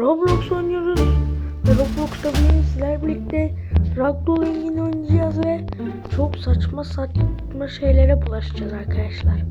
Roblox oynuyoruz. Ve Roblox'ta bugün sizler birlikte Ragdoll engini oynayacağız ve çok saçma saçma şeylere bulaşacağız arkadaşlar.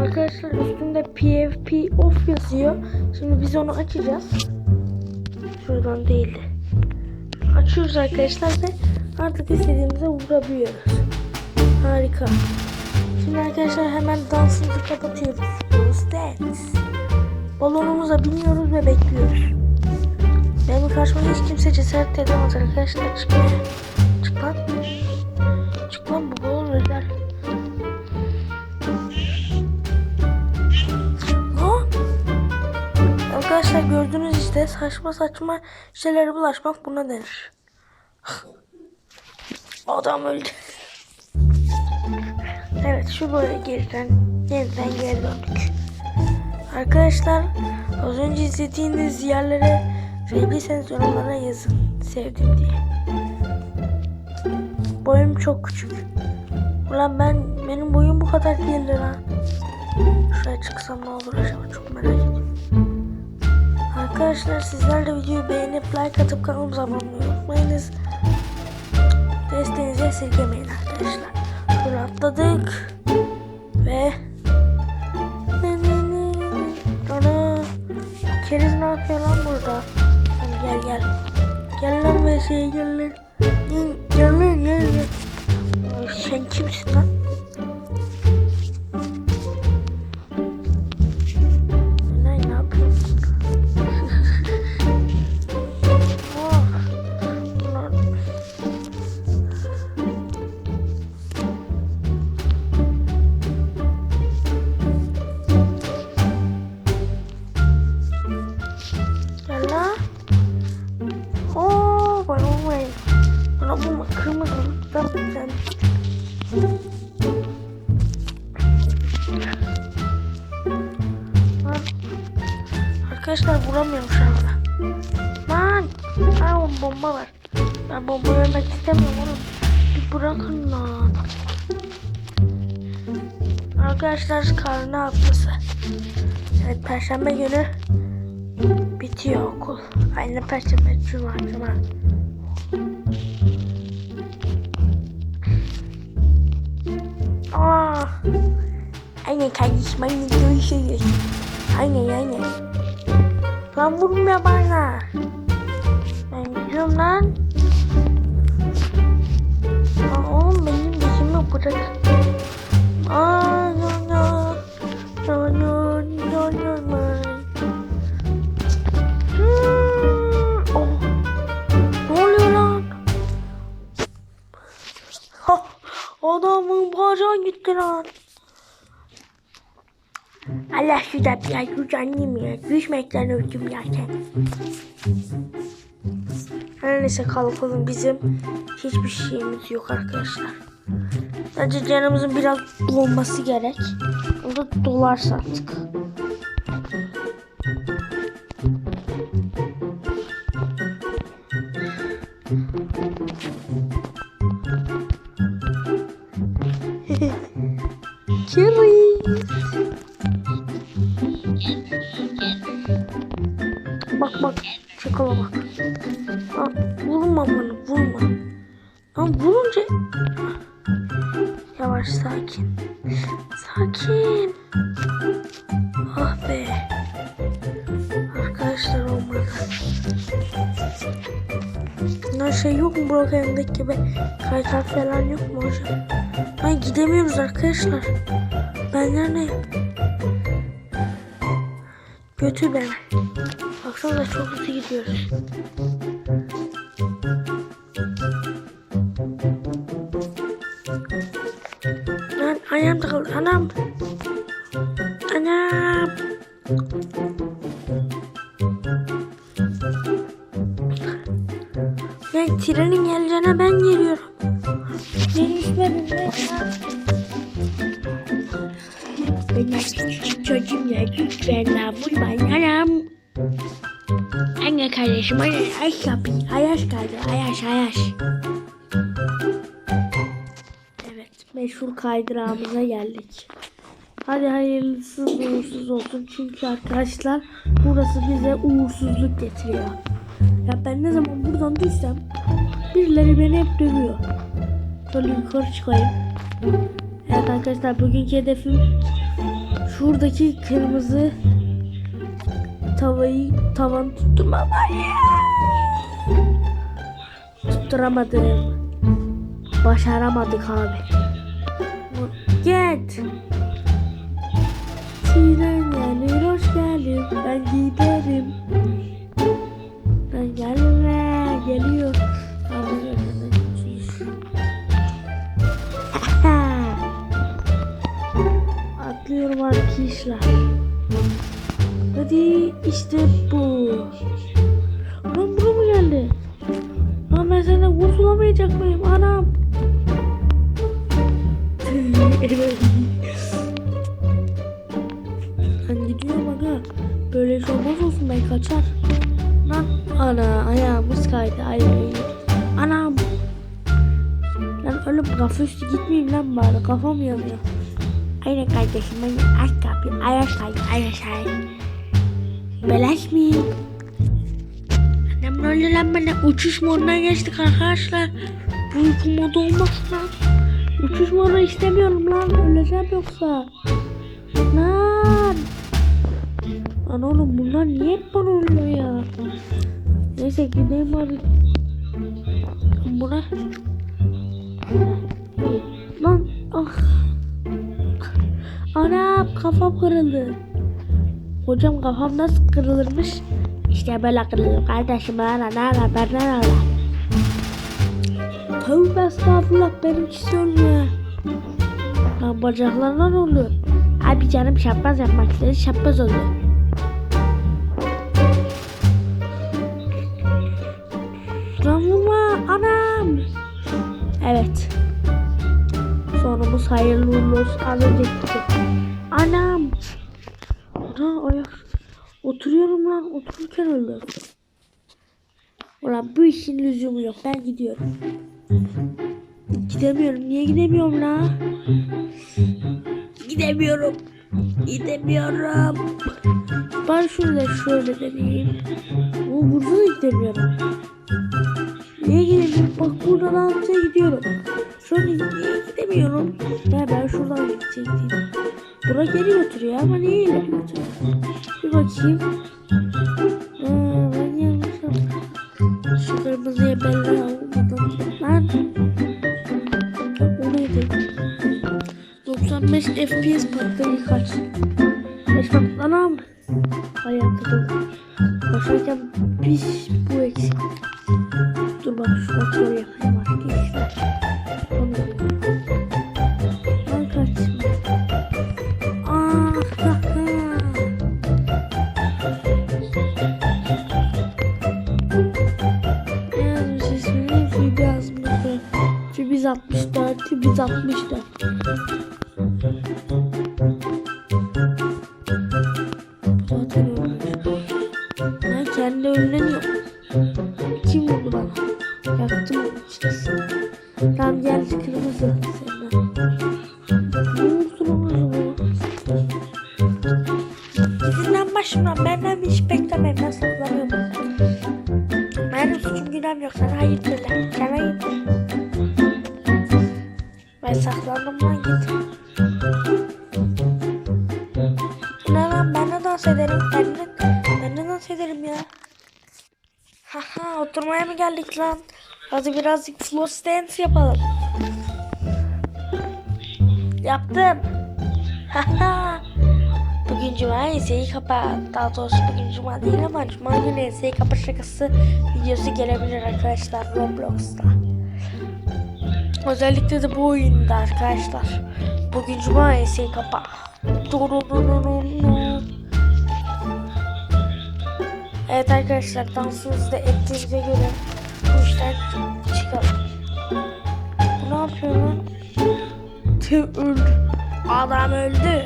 Arkadaşlar üstünde PFP off yazıyor. Şimdi biz onu açacağız. Şuradan değildi. Açıyoruz arkadaşlar ve artık istediğimize vurabiliyoruz. Harika. Şimdi arkadaşlar hemen dansımızı kapatıyoruz. Dance. Balonumuza biniyoruz ve bekliyoruz. Benim karşıma hiç kimse cesaret edemez arkadaşlar. Çık. Çık lan. Çık lan bu balon. Lan. Arkadaşlar gördüğünüz işte saçma saçma şeylere bulaşmak buna denir. Adam öldü. Evet şu böyle geriden yeniden geri döndük. Arkadaşlar az önce izlediğiniz yerlere sevdiyseniz yorumlara yazın. Sevdim diye. Boyum çok küçük. Ulan ben benim boyum bu kadar değildi lan. Şuraya çıksam ne olur acaba çok merak ediyorum. Arkadaşlar sizler de videoyu beğenip like atıp kanalımıza abone olmayı unutmayınız. Desteğinizi esirgemeyin arkadaşlar. Şöyle atladık. Ve Keriz ne yapıyor lan burada? Lan gel gel. Gel lan şey gel lan. Gel, lan gel gel. Sen kimsin? Lan Arkadaşlar vuramıyorum şu anda. Lan. Aa, bomba var. Ben bomba yemek istemiyorum oğlum. Bir bırakın lan. Arkadaşlar karnı haftası. Evet perşembe günü bitiyor okul. Aynı perşembe, cuma, cuma. Aa, aynen kardeşim, aynen görüşürüz. Aynen, aynen. Lan vurmuyor bana. Ben gidiyorum lan. Aa, oğlum benim dişimi bırak. Aa, Allah şu da biraz güç annem ya. Düşmekten öldüm zaten. Her neyse kalkalım bizim hiçbir şeyimiz yok arkadaşlar. Sadece canımızın biraz dolması gerek. O da dolarsa artık. Vurma vurma. Lan vurunca... Yavaş sakin. Sakin. Ah be. Arkadaşlar olmadı. Bunlar şey yok mu Brokeren'deki gibi? Kaytar falan yok mu hocam? Ben gidemiyoruz arkadaşlar. Ben neredeyim? Götür beni. Baksana çok hızlı gidiyoruz. Anam. Anam. Ya trenin geleceğine ben geliyorum. Beni üstüme Ben küçük çocuğum ya lütfen la vurmayın anam. Anne kardeşim ayaş yapayım. Ayaş kaldı ayaş ayaş. Meşhur kaydırağımıza geldik. Hadi hayırlısı uğursuz olsun. Çünkü arkadaşlar burası bize uğursuzluk getiriyor. Ya ben ne zaman buradan düşsem birileri beni hep dövüyor. Şöyle yukarı çıkayım. Evet arkadaşlar bugünkü hedefim şuradaki kırmızı tavayı tavan tutturmam. Tutturamadım. Başaramadık abi. Git. Sinan gelir hoş geldin. Ben giderim. Ben gelme geliyor. Atlıyorum arkadaşlar. Hadi işte bu. Kaçar. Lan ana ayağımız kaydı. Ay, ay. Anam. Lan oğlum kafa üstü gitmeyeyim lan bari kafam yanıyor. Aynen kardeşim ben aç kapıyı ayaş kaydı ayaş kaydı. Beleş miyim? Annem ne oldu lan bana uçuş moduna geçtik arkadaşlar. Bu uyku modu olmaz lan. Uçuş modu istemiyorum lan öleceğim yoksa. Lan. Lan oğlum bunlar niye hep bana oluyor ya? Neyse gideyim hadi. Buna. Lan ah. Anam kafam kırıldı. Hocam kafam nasıl kırılırmış? İşte böyle kırılır kardeşim. Ana ne haber ne haber? Tövbe estağfurullah benimkisi ölmüyor. Lan bacaklarına ne oluyor? Abi canım şapkaz yapmak istedi şapkaz oldu. Evet. Sonumuz hayırlı uğurlu olsun. Az önce. Anam. Ana ayak. Oturuyorum lan. Otururken öldüm. Ulan bu işin lüzumu yok. Ben gidiyorum. Gidemiyorum. Niye gidemiyorum la? Gidemiyorum. Gidemiyorum. Ben şurada şöyle deneyeyim. O burada da gidemiyorum. Bak buradan altıya gidiyorum. Şöyle niye gidemiyorum? Ya ben şuradan gidecektim. Bura geri götürüyor ama niye ileri götürüyor? Bir bakayım. Aa, ben yanlış yaptım. Şu kırmızıya belli almadım. Lan. O neydi? 95 FPS patlayı kaç? 64, lan? Hadi birazcık floor dance yapalım. Yaptım. Bugün cuma enseyi kapa. Daha doğrusu bugün cuma değil ama cuma günü enseyi kapa şakası videosu gelebilir arkadaşlar Roblox'ta. Özellikle de bu oyunda arkadaşlar. Bugün cuma enseyi kapa. Evet arkadaşlar dansınızı da ettiğinize göre bu işten. Bu ne yapıyor lan? Tüh öldü. Adam öldü.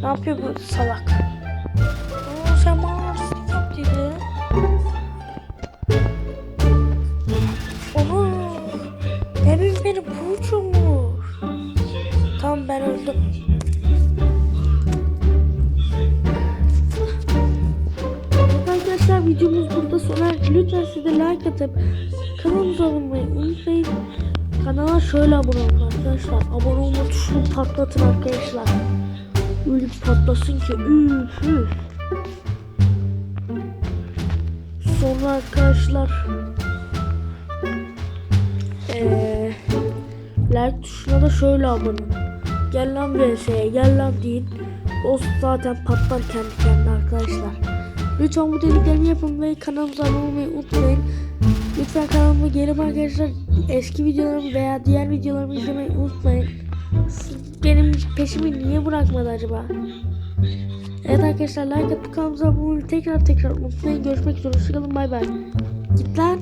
Ne yapıyor bu salak? Aa, sen bana artistik yap dedi. Onu demin beni bu uçurmuş. Tamam ben öldüm. Evet Arkadaşlar videomuz burada son. de like atıp kanalımıza abone unutmayın. Kanala şöyle abone olun arkadaşlar. Abone olma tuşunu patlatın arkadaşlar. Öyle bir patlasın ki üf üf. Sonra arkadaşlar eee like tuşuna da şöyle abone olun. Gel lan VS'ye gel lan deyin. O zaten patlar kendi kendine arkadaşlar. Lütfen bu dediklerimi yapın ve kanalımıza abone olmayı unutmayın. Lütfen kanalıma gelip arkadaşlar eski videolarımı veya diğer videolarımı izlemeyi unutmayın. Benim peşimi niye bırakmadı acaba? Evet arkadaşlar like atıp kanalımıza abone olmayı tekrar tekrar unutmayın. Görüşmek üzere. Hoşçakalın bay bay. Git lan.